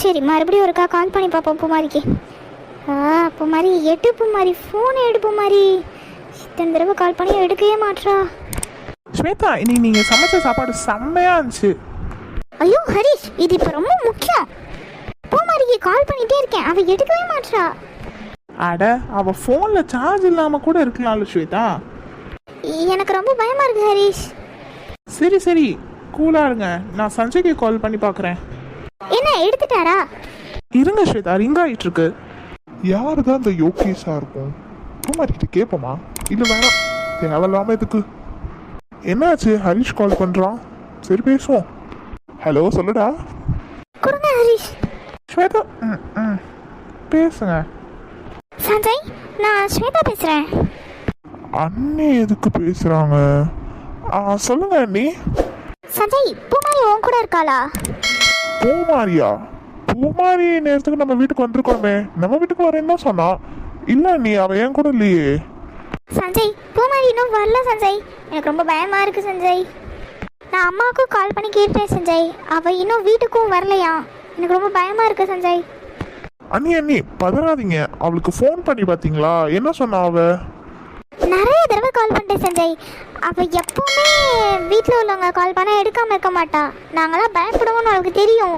சரி மறுபடியும் ஒருக்கா கால் பண்ணி பார்ப்போம் பூமாரிக்கு. ஆ பூமாரி எடு பூமாரி ஃபோன் எடு பூமாரி. இத்தனை தடவை கால் பண்ணி எடுக்கவே மாட்றா. ஸ்வேதா இன்னைக்கு நீங்கள் சமைச்ச சாப்பாடு செம்மையாக இருந்துச்சு. ஐயோ ஹரிஷ் இது இப்போ ரொம்ப முக்கியம். பூமாரிக்கு கால் பண்ணிட்டே இருக்கேன் அவ எடுக்கவே மாட்றா. அட அவள் ஃபோனில் சார்ஜ் இல்லாமல் கூட இருக்கலாம்ல ஸ்வேதா. எனக்கு ரொம்ப பயமா இருக்கு ஹரிஷ். சரி சரி கூலாக இருங்க. நான் சஞ்சய்க்கு கால் பண்ணி பார்க்குறேன். என்ன எடுத்துட்டாரா? இருங்க ஸ்வேதா ரிங் ஆகிட்டு இருக்கு யாரு தான் இந்த யோகேஷா இருக்கும்? பூமாரிக்கிட்ட கேட்போமா இல்லை வேணாம். தேவையில்லாம எதுக்கு? என்னாச்சு? ஹரிஷ் கால் பண்றான் சரி பேசுவோம். ஹலோ சொல்லுடா. கொடுங்க ஹரிஷ். ஸ்வேதா ம் ம். பேசுங்க. சஞ்சய் நான் ஸ்வேதா பேசுறேன். அண்ணி எதுக்கு பேசுறாங்க? ஆ சொல்லுங்க அண்ணி. சஞ்சய் பூமாரி உன் கூட இருக்காளா? பூமாரியா? பூமாரி நேரத்துக்கு நம்ம வீட்டுக்கு வந்திருக்கோமே. நம்ம வீட்டுக்கு வரேன்னு தான் சொன்னா. இல்ல நீ அவ என் கூட இல்லையே. சஞ்சய் பூமாரி இன்னும் வரல சஞ்சய். எனக்கு ரொம்ப பயமா இருக்கு சஞ்சய். நான் அம்மாவுக்கும் கால் பண்ணி கேட்டேன் சஞ்சய். அவ இன்னும் வீட்டுக்கும் வரலையா? எனக்கு ரொம்ப பயமா இருக்கு சஞ்சய். அண்ணி அண்ணி பதறாதீங்க. அவளுக்கு ஃபோன் பண்ணி பாத்தீங்களா? என்ன சொன்னா அவ? நிறைய தடவை கால் பண்ணிட்டேன் சஞ்சய். அவ எப்பவுமே வீட்டில் உள்ளவங்க கால் பண்ண எடுக்காம இருக்க மாட்டா. நாங்களாம் பயப்படுவோம்னு அவளுக்கு தெரியும்.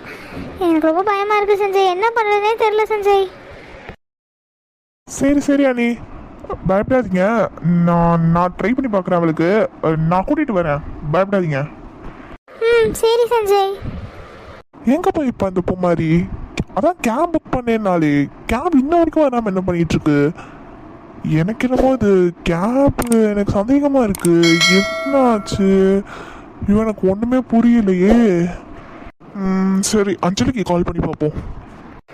எனக்கு ரொம்ப பயமா இருக்கு சஞ்சய். என்ன பண்றதுனே தெரியல சஞ்சய். சரி சரி அண்ணி பயப்படாதீங்க. நான் நான் ட்ரை பண்ணி பார்க்குறேன் அவளுக்கு. நான் கூட்டிகிட்டு வரேன். பயப்படாதீங்க. ம் சரி சஞ்சய். எங்கே போய் இப்போ அந்த பூமாரி அதான் கேப் புக் பண்ணேன்னாலே. கேப் இன்ன வரைக்கும் வராமல் என்ன பண்ணிட்டு இருக்கு? எனக்கு என்னமோ இது கேப் எனக்கு சந்தேகமாக இருக்கு. என்ன ஆச்சு ஐயோ எனக்கு ஒன்றுமே புரியலையே. சரி அஞ்சலிக்கு கால் பண்ணி பார்ப்போம்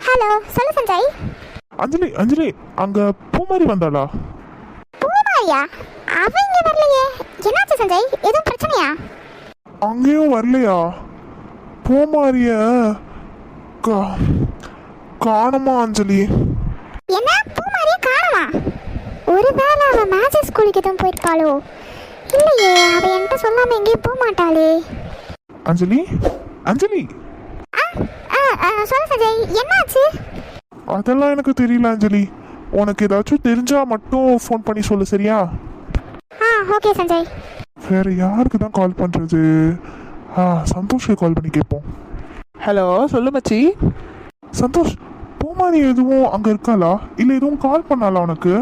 ஹலோ சொல்லு சஞ்சய். அஞ்சலி அஞ்சலி அங்கே பூமாரி வந்தாளா? பூமாரியா? அவ இங்க வரலையே. என்னாச்சு சஞ்சய்? எதுவும் பிரச்சனையா? அங்கேயும் வரலையா? பூமாரிய காணமா அஞ்சலி? என்ன? பூமாரியை காணுமா? ஒருவேளை அவ மேஜிக் ஸ்கூலுக்கு எதுவும் போயிருப்பாளோ இல்லையே அவ என்கிட்ட சொல்லாம எங்கேயும் போக மாட்டாளே. அஞ்சலி? அஞ்சலி? ஆ, ஆ, ஆ, சொல்லு சஞ்சய் என்னாச்சு? அதெல்லாம் எனக்கு தெரியல அஞ்சலி. உனக்கு ஏதாச்சும் தெரிஞ்சா மட்டும் ஃபோன் பண்ணி சொல்லு சரியா? ஆ ஓகே சஞ்சய். வேற யாருக்கு தான் கால் பண்றது? ஆ சந்தோஷ்க்கு கால் பண்ணி கேட்போம். ஹலோ சொல்லு மச்சி. சந்தோஷ் பூமாரி எதுவும் அங்க இருக்காளா? இல்ல எதுவும் கால் பண்ணாளா உனக்கு?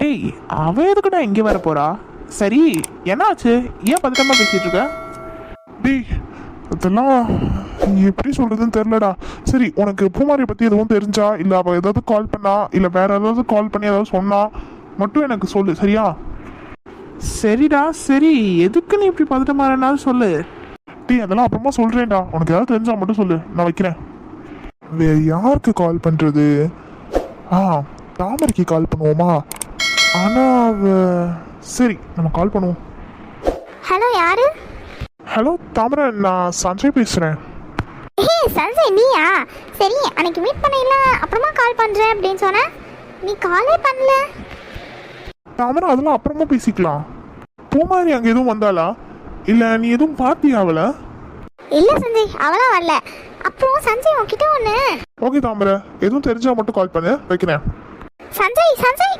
டேய் அவ எதுக்குடா இங்கே வர போறா? சரி என்னாச்சு? ஏன் பதட்டமா பேசிட்டு இருக்க? டேய் அதெல்லாம் எப்படி சொல்றதுன்னு தெரியலடா. சரி உனக்கு பூமாரி பத்தி எதுவும் தெரிஞ்சா இல்ல அவ ஏதாவது கால் பண்ணா இல்ல வேற ஏதாவது கால் பண்ணி ஏதாவது சொன்னா மட்டும் எனக்கு சொல்லு சரியா? சரிடா சரி. எதுக்கு நீ இப்படி பதட்டமாறனாலும் சொல்லு. டேய் அதெல்லாம் அப்புறமா சொல்றேன்டா. உனக்கு ஏதாவது தெரிஞ்சா மட்டும் சொல்லு. நான் வைக்கிறேன். வேற யாருக்கு கால் பண்றது? ஆ தாமரைக்கு கால் பண்ணுவோமா? ஆனா அவ சரி நம்ம கால் பண்ணுவோம். ஹலோ யாரு? ஹலோ தாமரை நான் சஞ்சய் பேசுறேன். ஹே சஞ்சய் நீயா? சரி அன்னைக்கு மீட் பண்ணல அப்புறமா கால் பண்றேன் அப்படின்னு சொன்ன. நீ காலே பண்ணல. தாமரை அதெல்லாம் அப்புறமா பேசிக்கலாம். பூமாரி அங்க எதுவும் வந்தாளா? இல்ல நீ எதுவும் பாத்தியா அவளை? இல்ல சஞ்சய் அவளாம் வரல. அப்புறம் சஞ்சய் உன்கிட்ட ஒண்ணு. ஓகே தாமரை எதுவும் தெரிஞ்சா மட்டும் கால் பண்ணு வைக்கிறேன். சஞ்சய் சஞ்சய்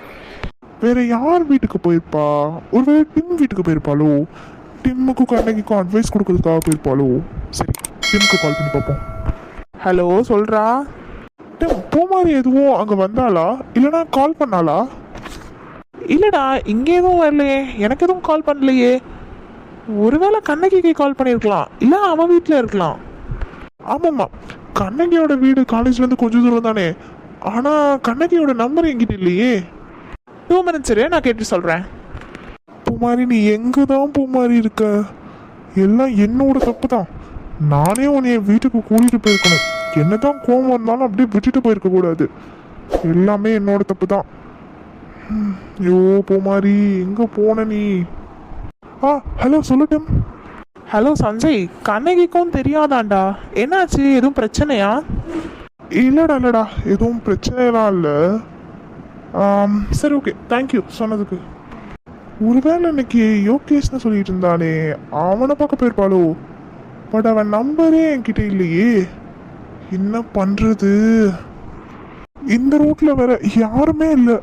வேற யார் வீட்டுக்கு போயிருப்பா? ஒருவேளை டிம் வீட்டுக்கு போயிருப்பாளோ? டிம்முக்கும் கண்ணகிக்கும் அட்வைஸ் கொடுக்கறதுக்காக போயிருப்பாளோ? சரி டிம்க்கு கால் பண்ணி பார்ப்போம். ஹலோ சொல்றா. டிம் பூமாரி எதுவும் அங்க வந்தாளா? இல்லனா கால் பண்ணாளா? இல்லடா இங்க எதுவும் வரலையே. எனக்கு எதுவும் கால் பண்ணலையே. ஒருவேளை கண்ணகிக்கு கால் பண்ணியிருக்கலாம் இல்ல அவன் வீட்டில் இருக்கலாம். ஆமாம்மா. கண்ணகியோட வீடு காலேஜ்ல இருந்து கொஞ்சம் தூரம் தானே. ஆனா கண்ணகியோட நம்பர் என்கிட்ட இல்லையே. டூ மினிட்ஸ் இரு நான் கேட்டு சொல்றேன். பூமாரி நீ எங்க தான் பூமாரி இருக்க? எல்லாம் என்னோட தப்பு தான் நானே உன்னைய வீட்டுக்கு கூட்டிட்டு போயிருக்கணும். என்னதான் கோவம் வந்தாலும் அப்படியே விட்டுட்டு போயிருக்க கூடாது. எல்லாமே என்னோட தப்பு தான் ஐயோ பூமாரி எங்க போன நீ? ஆ ஹலோ சொல்லட்டும். ஹலோ சஞ்சய் கண்ணகிக்கும் தெரியாதாண்டா? என்னாச்சு? எதுவும் பிரச்சனையா? இல்லடா இல்லடா. எதுவும் பிரச்சனைலாம் இல்லை. சரி ஓகே தேங்க்யூ சொன்னதுக்கு. ஒருவேளை இன்னைக்கு யோகேஷ்னு சொல்லிட்டு இருந்தானே அவனை பார்க்க போயிருப்பாளோ? பட் அவன் நம்பரே என்கிட்ட இல்லையே. என்ன பண்றது? இந்த ரூட்ல வேற யாருமே இல்லை.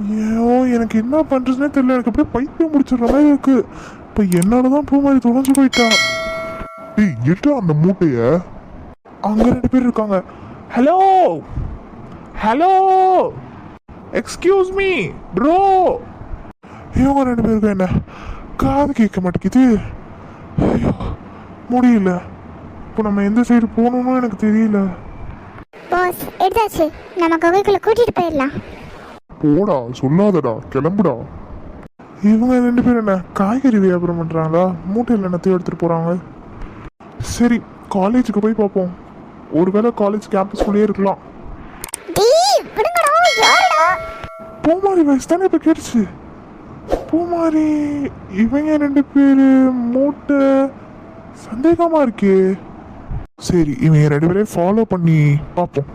ஐயோ எனக்கு என்ன பண்றதுனே தெரியல. எனக்கு அப்படியே பைத்தியம் முடிச்சிடுற மாதிரி இருக்கு. இப்ப என்னோட தான் பூ மாதிரி தொலைஞ்சு போயிட்டா. டேய் எட்டு அந்த மூட்டைய? அங்க ரெண்டு பேர் இருக்காங்க. Hello hello excuse me bro இவங்க ரெண்டு பேருக்கும் என்ன? காது கேட்க மாட்டேங்குது. ஐயோ முடியல. இப்போ நம்ம எந்த சைடு போகணும்னு எனக்கு தெரியல. பாஸ் எடுத்தாச்சு. நம்ம குகைக்குள்ள கூட்டிட்டு போயிடலாம். போடா சொல்லாதடா. கிளம்புடா. இவங்க ரெண்டு பேரும் என்ன காய்கறி வியாபாரம் பண்றாங்களா? மூட்டையில் என்னத்தையும் எடுத்துட்டு போறாங்க. சரி காலேஜுக்கு போய் பார்ப்போம். ஒருவேளை காலேஜ் கேம்பஸ்குள்ளேயே இருக்கலாம். பூமாரி வயசு தானே இப்போ கேட்டுச்சு. பூமாரி இவங்க ரெண்டு பேர் மூட்டை சந்தேகமாக இருக்கே. சரி இவங்க ரெண்டு பேரையும் ஃபாலோ பண்ணி பார்ப்போம்